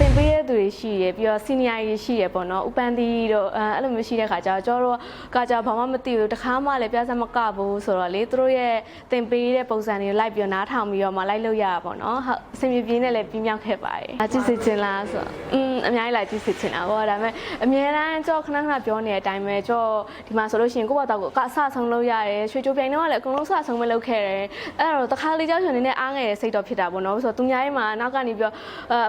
သင်ပေးတဲ့သူတွေရှိရယ်ပြီးတော့ senior တွေရှိရယ်ပေါ့နော်ဥပန်းတီတို့အဲအဲ့လိုမျိုးရှိတဲ့ခါကျတော့ကျွန်တော်တို့ကကြဘာမှမသိဘူးတခါမှလည်းပြဿနာမကဘူးဆိုတော့လေသူတို့ရဲ့သင်ပေးတဲ့ပုံစံတွေကိုလိုက်ပြီးတော့နားထောင်ပြီးတော့မှလိုက်လို့ရတာပေါ့နော်ဟုတ်အဆင်ပြေပြေနဲ့လည်းပြီးမြောက်ခဲ့ပါတယ်အကြည့်စစ်ချင်လားဆိုတော့อืมအများကြီးလာကြည့်စစ်ချင်တာပေါ့ဒါပေမဲ့အများတန်းကျွန်တော်ခဏခဏပြောနေတဲ့အတိုင်းပဲကျွန်တော်ဒီမှာဆိုလို့ရှိရင်ကိုယ့်ဘာတော့ကိုအဆဆုံးလုပ်ရတယ်ရွှေချိုးပြိုင်တော့လည်းအကုန်လုံးဆဆုံးမလုပ်ခဲ့တယ်အဲ့တော့တခါလေးကြောက်ချင်နေနဲ့အားငယ်တဲ့စိတ်တော့ဖြစ်တာပေါ့နော်ဆိုတော့သူများရဲ့မှာနောက်ကနေပြီးတော့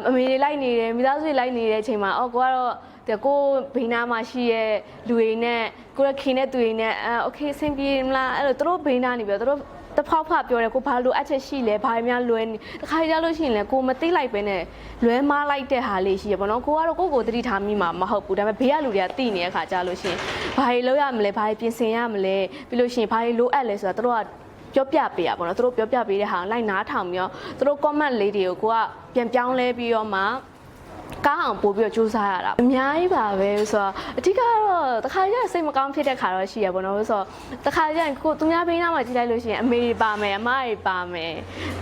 အမေတွေလိုက်နေတယ်မိသားစုတွေလိုက်နေတဲ့အချိန်မှာအော်ကိုကတော့တဲ့ကိုဘိန်းနာမှာရှိရဲ့လူတွေနဲ့ကိုရခင်တဲ့သူတွေနဲ့အဲโอเคအဆင်ပြေမလားအဲ့လိုသူတို့ဘိန်းနာနေပြီးတော့သူတို့တဖောက်ဖပြောတယ်ကိုဘာလိုအပ်ချက်ရှိလဲဘာများလွဲနေတခါကြလို့ရှိရင်လေကိုမသိလိုက်ပဲနဲ့လွဲမားလိုက်တဲ့ဟာလေးရှိရပေါ့နော်ကိုကတော့ကိုကိုတတိထားမိမှာမဟုတ်ဘူးဒါပေမဲ့ဘေးကလူတွေကသိနေတဲ့ခါကြလို့ရှိရင်ဘာတွေလုပ်ရမလဲဘာတွေပြင်ဆင်ရမလဲပြီးလို့ရှိရင်ဘာတွေလိုအပ်လဲဆိုတာတို့ကပြောပြပေးရပါတော့သူတို့ပြောပြပေးတဲ့ဟာလိုက်နားထောင်ပြီးတော့သူတို့ comment လေးတွေကိုကိုကပြန်ပြောင်းလဲပြီးတော့မှ ကောင်းအောင်ပို့ပြီးတော့စူးစမ်းရတာအများကြီးပါပဲဆိုတော့အဓိကတော့တခါကျရင်စိတ်မကောင်းဖြစ်တဲ့ခါတော့ရှိရပါတော့ဆိုတော့တခါကျရင်ကိုသူများဘိန်းနာမှာကြည့်လိုက်လို့ရှိရင်အမေတွေပါမယ်အမတွေပါမယ်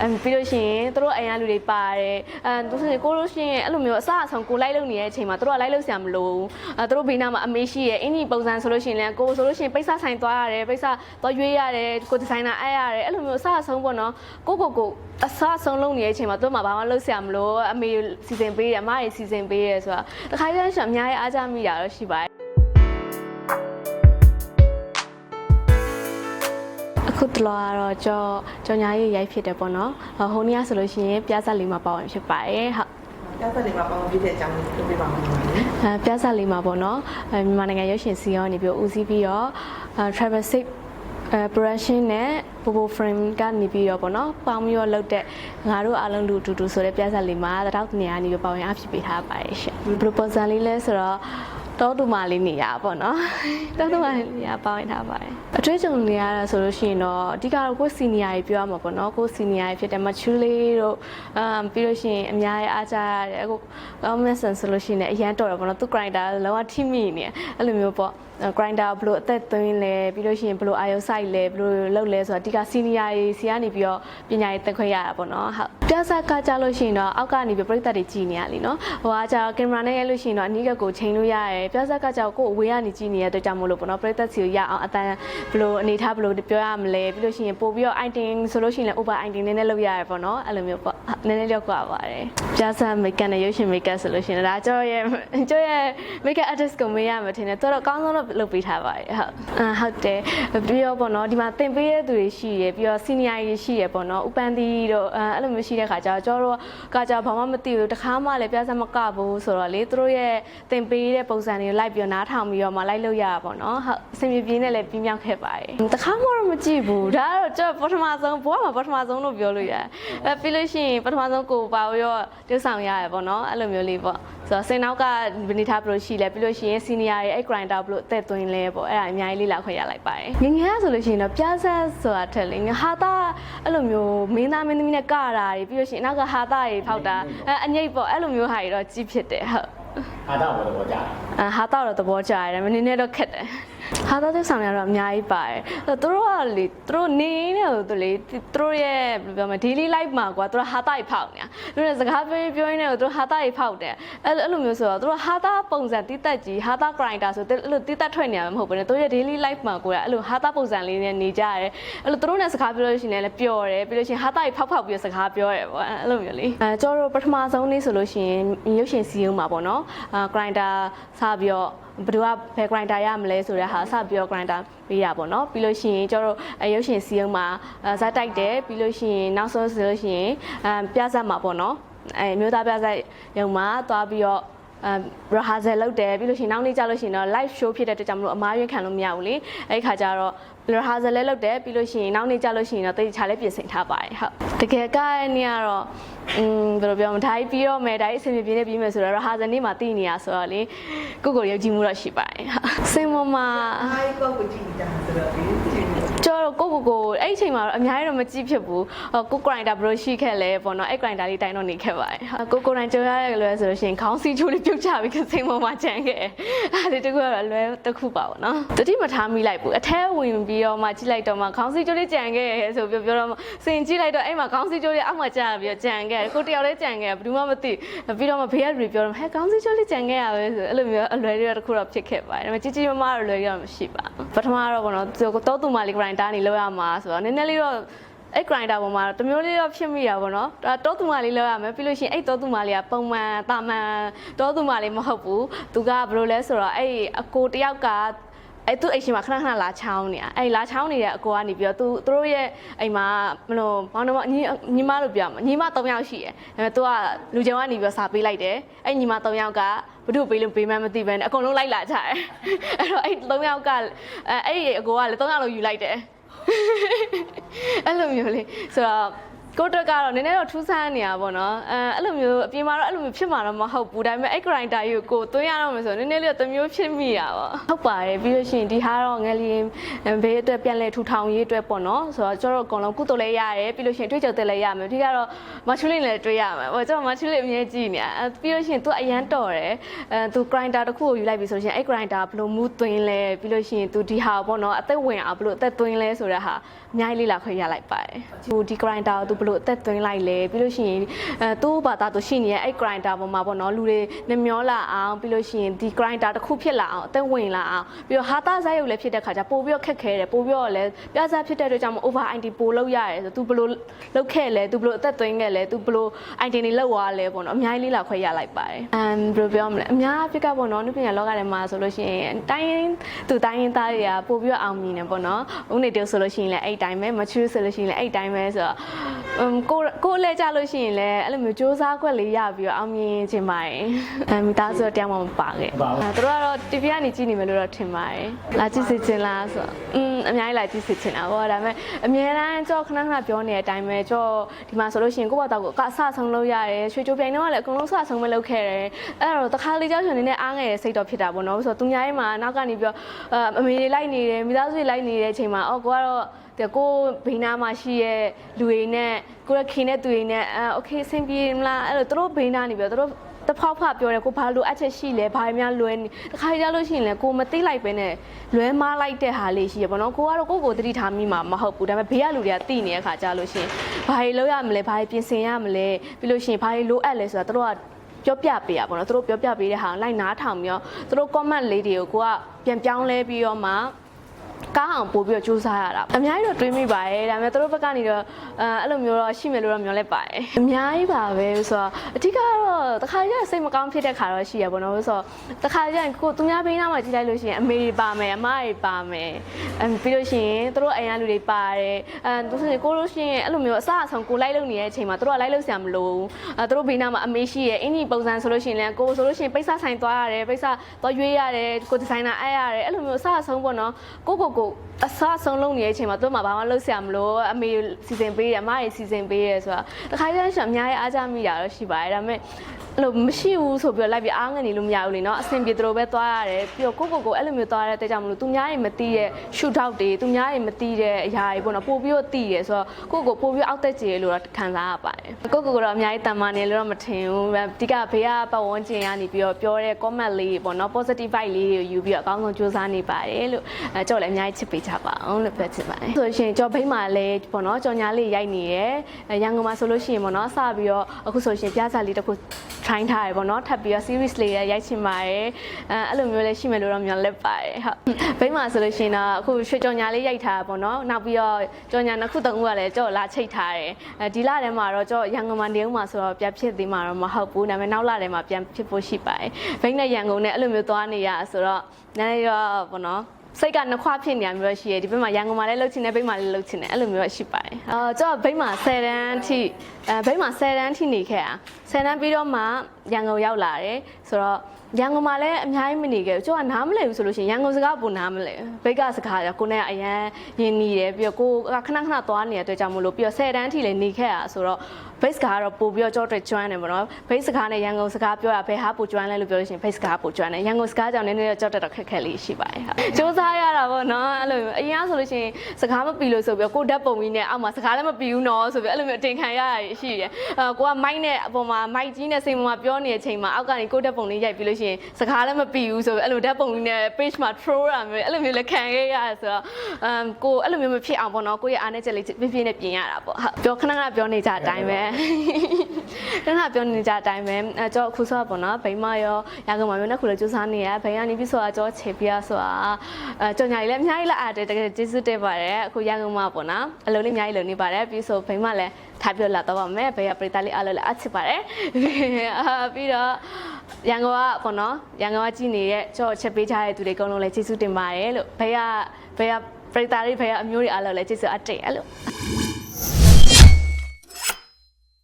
အဲပြီးလို့ရှိရင်သူတို့အိမ်ကလူတွေပါတယ်အဲသူဆိုရင်ကိုလို့ရှိရင်အဲ့လိုမျိုးအစအဆုံးကိုလိုက်လို့နေတဲ့အချိန်မှာသူတို့ကလိုက်လို့ဆရာမလိုဘူးအဲသူတို့ဘိန်းနာမှာအမေရှိရဲ့အင်းဒီပုံစံဆိုလို့ရှိရင်လည်းကိုဆိုလို့ရှိရင်ပိတ်စဆိုင်သွားရတယ်ပိတ်စသွားရွေးရတယ်ကိုဒီဇိုင်နာအဲ့ရတယ်အဲ့လိုမျိုးအစအဆုံးပေါ့နော်ကိုကိုကိုအစအဆုံးလုပ်နေတဲ့အချိန်မှာသူတို့မှဘာမှလုပ်ဆရာမလိုအမေစီစဉ်ပေးတယ်အမတွေစီစဉ်ပေးတယ်ဆိုတာတခါကျရင်ရှင်အများကြီးအားကြမိတာတော့ရှိပါတယ်အခုတလောကတော့ကြောကြောညာရေးရိုက်ဖြစ်တယ်ပေါ့နော်ဟိုနေ့ကဆိုလို့ရှိရင်ပြဿနာလေးမှာပါဝင်ဖြစ်ပါတယ်ဟုတ်ကျောက်သက်လေးမှာပေါင်းပြည့်တဲ့အကြောင်းလေးပြောပြပါဦးမယ်။အဲပြဿနာလေးမှာပေါ့နော်အဲမြန်မာနိုင်ငံရုပ်ရှင်စီရောနေပြီးဦးစီးပြီးတော့အဲ travel safe အဲ production နဲ့ Bobo frame ကနေပြီးတော့ပေါ့နော်ပေါင်းပြီးတော့လုပ်တဲ့ငါတို့အားလုံးလူအတူတူဆိုတဲ့ပြဿနာလေးမှာတတောက်နေရာနေပြီးပေါင်းရင်အဖြစ်ပေးထားပါတယ်ရှင် proposal လေးလဲဆိုတော့ တောတူမာလေးနေရပါပေါ့နော်တောတူမာလေးနေရပေါင်းရင်ထားပါတယ်အတွေ့အကြုံတွေရတာဆိုလို့ရှိရင်တော့အဓိကတော့ကိုယ် senior ကြီးပြောရမှာပေါ့နော်ကိုယ် senior ကြီးဖြစ်တဲ့ mature လေးတို့အမ်ပြီးလို့ရှိရင်အများကြီးအားကြရတယ်အခု comment ဆိုလို့ရှိရင်လည်းအရန်တော်တယ်ပေါ့နော်သူ grinder လုံးဝထိမိနေအဲ့လိုမျိုးပေါ့ grinder ဘလို့အသက်သွင်းလဲပြီးလို့ရှိရင်ဘလို့အာယုဆိုင်လဲဘလို့လုပ်လဲဆိုတာအဓိက senior ကြီးစီကနေပြီးတော့ပညာရေးတက်ခွင့်ရတာပေါ့နော်ဟုတ်ပြဿကကြလို့ရှိရင်တော့အောက်ကနေပြီးပြိတ္တတွေကြည်နေရလीနော်ဟိုကကြာကင်မရာနဲ့ရိုက်လို့ရှိရင်တော့အနီးကကိုချိန်လို့ရတယ်ပြဿကကြောက်ကိုအဝေးကနေကြည်နေတဲ့အတွက်ကြောင့်မို့လို့ပေါ့နော်ပြိတ္တစီကိုရအောင်အတန်းဘလို့အနေထားဘလို့ပြောရမလဲပြီးလို့ရှိရင်ပို့ပြီးတော့ item ဆိုလို့ရှိရင်လည်း over item နည်းနည်းလုပ်ရတယ်ပေါ့နော်အဲ့လိုမျိုးပေါ့နည်းနည်းလောက်ကွာပါတယ်ပြဿ makeup နဲ့ရုပ်ရှင် makeup ဆိုလို့ရှိရင်ဒါကြောရဲ့ကြောရဲ့ makeup artist ကိုမေးရမှာထင်တယ်တော်တော်အကောင်းဆုံးတော့လုပ်ပေးထားပါတယ်ဟုတ်အာဟုတ်တယ်ပြီးတော့ပေါ့နော်ဒီမှာသင်ပေးတဲ့သူတွေရှိရယ်ပြီးတော့ senior တွေရှိရယ်ပေါ့နော်ဥပန်းတီတို့အဲအဲ့လိုမျိုးရှိတဲ့ခါကျတော့ကျောတို့ကကြဘာမှမသိဘူးတခါမှလည်းပြဿနာမကဘူးဆိုတော့လေသူတို့ရဲ့သင်ပေးတဲ့ပုံစံတွေကိုလိုက်ပြီးတော့နားထောင်ပြီးတော့မှလိုက်လို့ရတာပေါ့နော်ဟုတ်အဆင်ပြေပြေနဲ့လည်းပြီးမြောက်ခဲ့ပါတယ်တခါမှတော့မကြည့်ဘူးဒါကတော့ကျောပထမဆုံးဘဝမှာပထမဆုံးလို့ပြောလို့ရတယ်အဲပြီးလို့ရှိရင်ပထမဆုံးကိုပါရောတုပ်ဆောင်ရတယ်ပေါ့နော်အဲ့လိုမျိုးလေးပေါ့ဆိုတော့စိန်နောက်ကဗနီထားဘလို့ရှိလဲပြီးလို့ရှိရင် senior ရဲ့အဲ့ grinder ဘလို့အသက်သွင်းလဲပေါ့အဲ့ဒါအများကြီးလေ့လာခွင့်ရလိုက်ပါတယ်ငငယ်ကဆိုလို့ရှိရင်တော့ပြဆက်ဆိုတာထက်လေငဟာတာအဲ့လိုမျိုးမင်းသားမင်းသမီးနဲ့ကတာတွေပြီးလို့ရှိရင်နောက်ကဟာတာတွေဖောက်တာအဲအငိတ်ပေါ့အဲ့လိုမျိုးဟာတွေတော့ကြီးဖြစ်တယ်ဟုတ်အားတော့ဘယ်လိုကြလဲအဟာတော့တော့သဘောကျရတယ်မနေနဲ့တော့ခက်တယ် ဟာတော့တဲ့ဆောင်ရတော့အများကြီးပါတယ်သူတို့ကလေသူတို့နေနေတော့သူလေသူတို့ရဲ့ဘယ်လိုပြောမလဲ daily life မှာကွာသူတို့ဟာတာကြီးဖောက်နေတာသူတို့စကားပြောပြောရင်းနဲ့သူတို့ဟာတာကြီးဖောက်တယ်အဲ့အဲ့လိုမျိုးဆိုတော့သူတို့ဟာတာပုံစံတိတက်ကြီးဟာတာ grinder ဆိုအဲ့လိုတိတက်ထွက်နေရမှာမဟုတ်ဘူးねသူတို့ရဲ့ daily life မှာကိုယ်အဲ့လိုဟာတာပုံစံလေးနဲ့နေကြရတယ်အဲ့လိုသူတို့နဲ့စကားပြောလို့ရှိရင်လည်းပျော်တယ်ပြီးလို့ရှိရင်ဟာတာကြီးဖောက်ဖောက်ပြီးစကားပြောရတယ်ပေါ့အဲ့လိုမျိုးလေအဲကျတို့ပထမဆုံးနေ့ဆိုလို့ရှိရင်ရုပ်ရှင်စီးအောင်မှာပေါ့နော်အာ grinder စပြီးတော့ ဘယ်သူကဘယ် grinder ရမလဲဆိုတဲ့ဟာစပြီးတော့ grinder ပေးတာပေါ့နော်ပြီးလို့ရှိရင်ကျတို့အရုပ်ရှင်စီးအောင်မှာဇက်တိုက်တယ်ပြီးလို့ရှိရင်နောက်ဆုံးဆိုလို့ရှိရင်အပြဇက်မှာပေါ့နော်အဲမျိုးသားပြဇက်ရုံမှာသွားပြီးတော့အဲ rehearsal လုပ်တယ်ပြီးလို့ရှိရင်နောက်နေ့ကျလို့ရှိရင်တော့ live show ဖြစ်တဲ့အတွက်ကြောင့်မလို့အမားရွေးခံလို့မရဘူးလေအဲ့ခါကျတော့ rehearsal လည်းလုပ်တယ်ပြီးလို့ရှိရင်နောက်နေ့ကျလို့ရှိရင်တော့တိတ်ချာလည်းပြင်ဆင်ထားပါတယ်ဟုတ်တကယ်ကရဲ့နေ့ကတော့อืมဘယ်လိုပြောမလဲဒါကြီးပြီးတော့မယ်ဒါကြီးအဆင်ပြေပြေနဲ့ပြီးမယ်ဆိုတော့ rehearsal နေ့မှာတည်နေရဆိုတော့လေကိုကိုရုပ်ကြည့်မှုတော့ရှိပါတယ်ဟုတ်စင်မမအားကြီးကောက်ကိုကြည့်ကြတာဆိုတော့ဒီကြည့်နေကျော်တော့ကိုကိုကိုအဲ့ဒီအချိန်မှာတော့အများကြီးတော့မကြည့်ဖြစ်ဘူးဟိုကိုကိုရိုင်တာဘယ်လိုရှိခဲ့လဲပေါ့နော်အဲ့ကိုရိုင်တာလေးတိုင်းတော့နေခဲ့ပါတယ်ဟာကိုကိုရိုင်ကျော်ရတဲ့လွယ်ဆိုလို့ရှိရင်ခေါင်းစီချိုးလေးပြုတ်ချပြီးကစိမ်းပေါ်မှာချန်ခဲ့အဲ့ဒီတကူကတော့လွယ်တစ်ခုပါပေါ့နော်တတိမထားမိလိုက်ဘူးအထဲဝင်ပြီးတော့မှကြည့်လိုက်တော့မှခေါင်းစီချိုးလေးကြံခဲ့ရဲဆိုပြောပြောတော့မှစင်ကြည့်လိုက်တော့အဲ့မှာခေါင်းစီချိုးလေးအောက်မှာကျပြီးတော့ကြံခဲ့ကိုတယောက်လေးကြံခဲ့ဘယ်သူမှမသိပြီးတော့မှဘေးကလူပြောတော့ဟဲ့ခေါင်းစီချိုးလေးကြံခဲ့ရပဲဆိုအဲ့လိုမျိုးအလွယ်လေးတော့တစ်ခုတော့ဖြစ်ခဲ့ပါတယ်ဒါပေမဲ့ကြီးကြီးမားမားတော့လွယ်ရတော့မရှိပါဘူးပထမတော့ဘောနော်သူတော့သူမလေး grinder နေလောက်ရမှာဆိုတော့နည်းနည်းလေးတော့အဲ့ grinder ပေါ်မှာတမျိုးလေးတော့ဖြစ်မိတာပေါ့နော်ဒါတောသူမလေးလောက်ရမယ်ပြီးလို့ရှိရင်အဲ့တောသူမလေးကပုံမှန်တာမန်တောသူမလေးမဟုတ်ဘူးသူကဘယ်လိုလဲဆိုတော့အဲ့အကိုတယောက်က အဲ့သူအိမ်ရှင်မှာခဏခဏလာချောင်းနေတာအဲ့လာချောင်းနေတဲ့အကိုကနေပြီးတော့သူသူတို့ရဲ့အိမ်မှာမလို့ဘောင်းတော့ညီညီမလို့ပြောမှာညီမ၃ယောက်ရှိတယ်ဒါပေမဲ့သူကလူချောင်းကနေပြီးတော့စာပေးလိုက်တယ်အဲ့ညီမ၃ယောက်ကဘုဒ္ဓပေးလို့ပေးမှန်းမသိဘဲနဲ့အကုန်လုံးလိုက်လာကြတယ်အဲ့တော့အဲ့၃ယောက်ကအဲ့အဲ့ဒီအကိုကလည်း၃ယောက်လုံးယူလိုက်တယ်အဲ့လိုမျိုးလေးဆိုတော့ ကိုတက်ကတော့နည်းနည်းတော့ထူးဆန်းနေတာပေါ့နော်အဲအဲ့လိုမျိုးအပြင်မှာတော့အဲ့လိုမျိုးဖြစ်မှာတော့မဟုတ်ဘူးဒါပေမဲ့အဲ့ grinder ကြီးကိုကိုသွင်းရတော့မယ်ဆိုတော့နည်းနည်းလေးတော့တစ်မျိုးဖြစ်မိတာပေါ့ဟုတ်ပါတယ်ပြီးလို့ရှိရင်ဒီဟာတော့ငယ်လေးဘေးအတွက်ပြန်လဲထူထောင်ရေးအတွက်ပေါ့နော်ဆိုတော့ကျတော့အကုန်လုံးကုသိုလ်လည်းရတယ်ပြီးလို့ရှိရင်တွေ့ကြုံတက်လည်းရမယ်ဒီကတော့မချူလင်းလည်းတွေ့ရမယ်ဟိုကျတော့မချူလင်းအမြဲကြည့်နေတာအဲပြီးလို့ရှိရင်သူအရန်တော်တယ်အဲသူ grinder တစ်ခုကိုယူလိုက်ပြီဆိုလို့ရှိရင်အဲ့ grinder ဘယ်လိုမူးသွင်းလဲပြီးလို့ရှိရင်သူဒီဟာပေါ့နော်အသက်ဝင်အောင်ဘယ်လိုအသက်သွင်းလဲဆိုတဲ့ဟာအများကြီးလေ့လာခွင့်ရလိုက်ပါတယ်ဟိုဒီ grinder ကိုသူဘယ်လိုအသက်သွင်းလိုက်လဲပြီးလို့ရှိရင်အဲသူ့ဘာသာသူရှိနေတဲ့အဲ့ grinder ပေါ်မှာပေါ့နော်လူတွေနှမျောလာအောင်ပြီးလို့ရှိရင်ဒီ grinder တစ်ခုဖြစ်လာအောင်အသက်ဝင်လာအောင်ပြီးတော့ဟာတာဇက်ရုပ်လည်းဖြစ်တဲ့ခါကျပို့ပြီးတော့ခက်ခဲတယ်ပို့ပြီးတော့လည်းပြဿနာဖြစ်တဲ့အတွက်ကြောင့် over ID ပို့လောက်ရတယ်ဆိုသူဘယ်လိုလောက်ခဲ့လဲသူဘယ်လိုအသက်သွင်းခဲ့လဲသူဘယ်လို ID တွေလောက်သွားလဲပေါ့နော်အများကြီးလေ့လာခွင့်ရလိုက်ပါတယ်အမ်ဘယ်လိုပြောမလဲအများအဖြစ်ကပေါ့နော်နုပညာလောကထဲမှာဆိုလို့ရှိရင်တိုင်းသူတိုင်းရင်းသားတွေကပို့ပြီးတော့အောင်မြင်တယ်ပေါ့နော်ဦးနေတေဆိုလို့ရှိရင်လည်းအဲ့တိုင်းပဲမချူဆိုလို့ရှိရင်လည်းအဲ့တိုင်းပဲဆိုတော့အမ်ကိုကိုအလဲကြလို့ရှိရင်လည်းအဲ့လိုမျိုးစူးစမ်းခွက်လေးရပြီးတော့အောင်မြင်ခြင်းပါတယ်အမ်မိသားစုတော့တရားမှမပါခဲ့အဲသူတို့ကတော့ TV ကနေကြည့်နေမယ်လို့တော့ထင်ပါတယ်လာကြည့်စီခြင်းလားဆိုတော့อืมအများကြီးလာကြည့်စီခြင်းတာပေါ့ဒါပေမဲ့အများတန်းကြောခဏခဏပြောနေတဲ့အတိုင်းပဲကြောဒီမှာဆိုလို့ရှိရင်ကိုယ့်ဘာတော့ကိုအဆဆုံးလုပ်ရတယ်ရွှေချိုးပြိုင်တော့လည်းအကုန်လုံးဆဆုံးမလုပ်ခဲ့တယ်အဲ့တော့တခါလေးကြောက်ရှင်နေနဲ့အားငယ်တဲ့စိတ်တော့ဖြစ်တာပေါ့နော်ဆိုတော့သူများရဲ့မှာနောက်ကနေပြီးတော့အမေတွေလိုက်နေတယ်မိသားစုတွေလိုက်နေတဲ့အချိန်မှာအော်ကိုကတော့ တဲ့ကိုဘိန်းနာမှာရှိရဲ့လူတွေနဲ့ကိုရခင်နဲ့သူတွေနဲ့အဲ okay အဆင်ပြေမလားအဲ့လိုသူတို့ဘိန်းနာနေပြီးတော့သူတို့တဖောက်ဖပြောတယ်ကိုဘာလို့အချက်ရှိလဲဘာများလွဲနေတခါကြလို့ရှိရင်လည်းကိုမသိလိုက်ပဲနဲ့လွဲမားလိုက်တဲ့ဟာလေးရှိရပါတော့ကိုကတော့ကိုကိုသတိထားမိမှာမဟုတ်ဘူးဒါပေမဲ့ဘေးကလူတွေကသိနေတဲ့ခါကြလို့ရှိရင်ဘာတွေလုပ်ရမလဲဘာတွေပြင်ဆင်ရမလဲပြီးလို့ရှိရင်ဘာတွေလိုအပ်လဲဆိုတာတို့ကပြောပြပေးရပါတော့တို့ပြောပြပေးတဲ့ဟာလိုက်နားထောင်ပြီးတော့တို့ comment လေးတွေကိုကိုကပြန်ပြောင်းလဲပြီးတော့မှ ကားအောင်ပို့ပြီးတော့စူးစမ်းရတာအများကြီးတော့တွေးမိပါတယ်ဒါပေမဲ့သူတို့ဘက်ကနေတော့အဲအဲ့လိုမျိုးတော့ရှိမယ်လို့တော့မျှော်လင့်ပါတယ်အများကြီးပါပဲဆိုတော့အဓိကတော့တခါကျရင်စိတ်မကောင်းဖြစ်တဲ့ခါတော့ရှိရပါတော့ဆိုတော့တခါကျရင်ကိုသူများဘေးနားမှာကြည့်လိုက်လို့ရှိရင်အမေတွေပါမယ်အမတွေပါမယ်အဲပြီးလို့ရှိရင်သူတို့အိမ်ကလူတွေပါတယ်အဲသူဆိုရင်ကိုလို့ရှိရင်အဲ့လိုမျိုးအစအဆုံးကိုလိုက်လို့နေတဲ့အချိန်မှာသူတို့ကလိုက်လို့ဆရာမလိုဘူးအဲသူတို့ဘေးနားမှာအမေရှိရဲ့အင်းကြီးပုံစံဆိုလို့ရှိရင်လည်းကိုဆိုလို့ရှိရင်ပိတ်စဆိုင်သွားရတယ်ပိတ်စသွားရွေးရတယ်ကိုဒီဇိုင်နာအဲ့ရတယ်အဲ့လိုမျိုးအစအဆုံးပေါ့နော်ကိုကိုကိုအစအဆုံးလုပ်နေတဲ့အချိန်မှာသူတို့မှဘာမှလုပ်ဆရာမလိုအမေစီစဉ်ပေးတယ်အမတွေစီစဉ်ပေးတယ်ဆိုတာတခါကျရင်ရှင်အများကြီးအားကြမိတာတော့ရှိပါတယ်ဒါပေမဲ့အဲ့လိုမရှိဘူးဆိုပြီးတော့လိုက်ပြီးအားငန်နေလို့မရဘူးလေနော်အဆင်ပြေသလိုပဲသွားရတယ်ပြီးတော့ကိုကိုကိုအဲ့လိုမျိုးသွားရတဲ့တဲကြောင့်မလို့သူများတွေမသိတဲ့ shoot out တွေသူများတွေမသိတဲ့အရာတွေပေါ့နော်ပို့ပြီးတော့သိတယ်ဆိုတော့ကိုကိုပို့ပြီးအောက်တက်ကြည်လို့တော့ခံစားရပါတယ်ကိုကိုကတော့အများကြီးတန်မာနေလို့တော့မထင်ဘူးဒီကဘေးကပတ်ဝန်းကျင်ကနေပြီးတော့ပြောတဲ့ comment လေးပေါ့နော် positive vibe လေးကိုယူပြီးတော့အကောင်းဆုံးစူးစမ်းနေပါတယ်လို့အဲကြောက်လည်းအများကြီးချစ်ပေးကြပါအောင်လို့ပြောချင်ပါတယ်ဆိုရှင်ကြော်ဘိန်းမှာလည်းပေါ့နော်ကြော်ညာလေးရိုက်နေရယ်ရန်ကုန်မှာဆိုလို့ရှိရင်ပေါ့နော်စပြီးတော့အခုဆိုရှင်ပြစာလေးတစ်ခု try ထားရပေါ့နော်ထပ်ပြီးတော့ series လေးရိုက်ချင်ပါတယ်အဲအဲ့လိုမျိုးလည်းရှိမယ်လို့တော့မျှော်လင့်ပါတယ်ဟုတ်ဘိန်းမှာဆိုလို့ရှိရင်တော့အခုရွှေကြော်ညာလေးရိုက်ထားတာပေါ့နော်နောက်ပြီးတော့ကြော်ညာနှစ်ခုသုံးခုကလည်းကြော်လာချိတ်ထားတယ်အဲဒီလထဲမှာတော့ကြော်ရန်ကုန်မှာနေဦးမှာဆိုတော့ပြန်ဖြစ်သေးမှာတော့မဟုတ်ဘူးဒါပေမဲ့နောက်လထဲမှာပြန်ဖြစ်ဖို့ရှိပါတယ်ဘိန်းနဲ့ရန်ကုန်နဲ့အဲ့လိုမျိုးသွားနေရဆိုတော့နည်းနည်းတော့ပေါ့နော် စိတ်ကနှစ်ခွဖြစ်နေရမျိုးရှိရဒီဘက်မှာရန်ကုန်မှာလည်းလှုပ်ချင်တယ်ဘိတ်မှာလည်းလှုပ်ချင်တယ်အဲ့လိုမျိုးရှိပါတယ်အာကျွန်တော်ဘိတ်မှာ10တန်းအထိအဲဘိတ်မှာ10တန်းအထိနေခဲ့อ่ะ10တန်းပြီးတော့မှ ရန်ကုန်ရောက်လာတယ်ဆိုတော့ရန်ကုန်မှာလည်းအများကြီးမနေခဲ့ဘူးကျွန်တော်ကနားမလည်ဘူးဆိုလို့ရှိရင်ရန်ကုန်စကားပုံနားမလဲဘိတ်ကစကားကကိုနဲ့အရန်ရင်းနေတယ်ပြီးတော့ကိုကခဏခဏသွားနေတဲ့အတွက်ကြောင့်မလို့ပြီးတော့10တန်းအထိလည်းနေခဲ့อ่ะဆိုတော့ base ကတော့ပို့ပြီးတော့ကြောအတွက်ကျွမ်းတယ်ပေါ့နော် base စကားနဲ့ရန်ကုန်စကားပြောတာဘယ်ဟာပိုကျွမ်းလဲလို့ပြောလို့ရှိရင် base စကားပိုကျွမ်းတယ်ရန်ကုန်စကားကြောင့်နည်းနည်းတော့ကြောတက်တော့ခက်ခက်လေးရှိပါတယ်ဟာစူးစမ်းရတာပေါ့နော်အဲ့လိုမျိုးအရင်ကဆိုလို့ရှိရင်စကားမပြီးလို့ဆိုပြီးတော့ကိုယ်ဓာတ်ပုံကြီးနဲ့အောက်မှာစကားလည်းမပြီးဘူးနော်ဆိုပြီးအဲ့လိုမျိုးအတင်ခံရတာရှိတယ်အဲကိုကမိုက်နဲ့အပေါ်မှာမိုက်ကြီးနဲ့စိတ်ပေါ်မှာပြောနေတဲ့အချိန်မှာအောက်ကနေကိုယ်ဓာတ်ပုံလေးရိုက်ပြီးလို့ရှိရင်စကားလည်းမပြီးဘူးဆိုပြီးအဲ့လိုဓာတ်ပုံကြီးနဲ့ page မှာ throw ရမယ်အဲ့လိုမျိုးလည်းခံခဲ့ရတယ်ဆိုတော့အမ်ကိုအဲ့လိုမျိုးမဖြစ်အောင်ပေါ့နော်ကိုယ့်ရဲ့အားနဲ့ချက်လေးပြပြနဲ့ပြင်ရတာပေါ့ဟုတ်ပြောခဏခဏပြောနေကြအတိုင်းပဲခဏခဏပြောနေကြအတိုင်းပဲအဲကြောအခုဆိုတော့ပေါ့နော်ဘိမရောရကုန်မှာမျိုးနဲ့ခုလည်းစူးစမ်းနေရဘိကနေပြီးဆိုတာကြောချေပြဆိုတာအဲကြောညာကြီးလည်းအများကြီးလက်အားတယ်တကယ်ကျေးဇူးတင်ပါတယ်အခုရကုန်မှာပေါ့နော်အလုံးလေးအများကြီးလုံနေပါတယ်ပြီးဆိုဘိမလည်းထားပြောလာတော့ပါမယ်ဘိကပရိသတ်လေးအားလုံးလည်းအချစ်ပါတယ်အာပြီးတော့ရန်ကုန်ကပေါ့နော်ရန်ကုန်ကကြည်နေတဲ့ကြောချက်ပေးကြတဲ့သူတွေအကုန်လုံးလည်းကျေးဇူးတင်ပါတယ်လို့ဘိကဘိကပရိသတ်လေးဘိကအမျိုးတွေအားလုံးလည်းကျေးဇူးအပ်တယ်အဲ့လို